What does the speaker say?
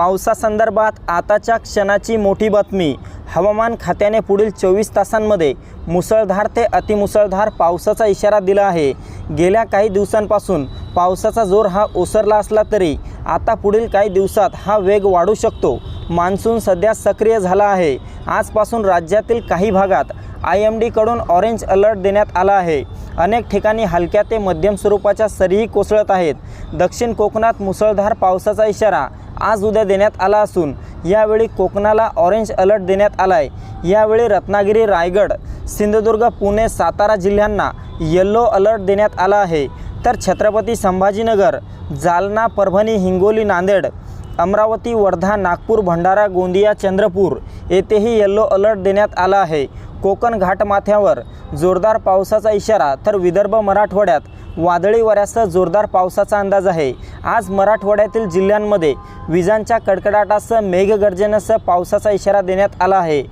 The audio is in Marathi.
पावसासंदर्भात आताच्या क्षणाची मोठी बातमी. हवामान खात्याने पुढील चोवीस तासांमध्ये मुसळधार ते अतिमुसळधार पावसाचा इशारा दिला आहे. गेल्या काही दिवसांपासून पावसाचा जोर हा ओसरला असला तरी आता पुढील काही दिवसात हा वेग वाढू शकतो. मान्सून सध्या सक्रिय झाला आहे. आजपासून राज्यातील काही भागात आय एम डीकडून ऑरेंज अलर्ट देण्यात आला आहे. अनेक ठिकाणी हलक्या ते मध्यम स्वरूपाच्या सरीही कोसळत आहेत. दक्षिण कोकणात मुसळधार पावसाचा इशारा आज उद्या देण्यात आला असून यावेळी कोकणाला ऑरेंज अलर्ट देण्यात आला आहे यावेळी रत्नागिरी रायगड सिंधुदुर्ग पुणे सातारा जिल्ह्यांना येल्लो अलर्ट देण्यात आला आहे. तर छत्रपती संभाजीनगर जालना परभणी हिंगोली नांदेड अमरावती वर्धा नागपूर भंडारा गोंदिया चंद्रपूर येथेही येल्लो अलर्ट देण्यात आला आहे. कोकण घाटमाथ्यावर जोरदार पावसाचा इशारा तर विदर्भ मराठवाड्यात वादळी वाऱ्यासह जोरदार पावसाचा अंदाज आहे. आज मराठवाड्यातील जिल्ह्यांमध्ये विजांच्या कडकडाटासह मेघगर्जनेसह पावसाचा इशारा देण्यात आला आहे.